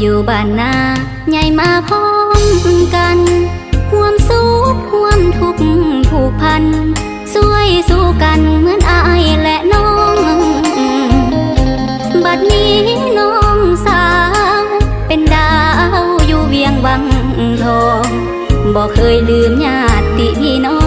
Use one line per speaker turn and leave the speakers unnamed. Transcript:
อยู่บ้านนาใหญ่มาพร้อมกันห่วมสุขห่วมทุกข์ผูกพันสวยสู้กันเหมือนอายและน้อง บัดนี้น้องสาวเป็นดาวอยู่เวียงวังทองบอกเคยลืมญาติพี่น้อง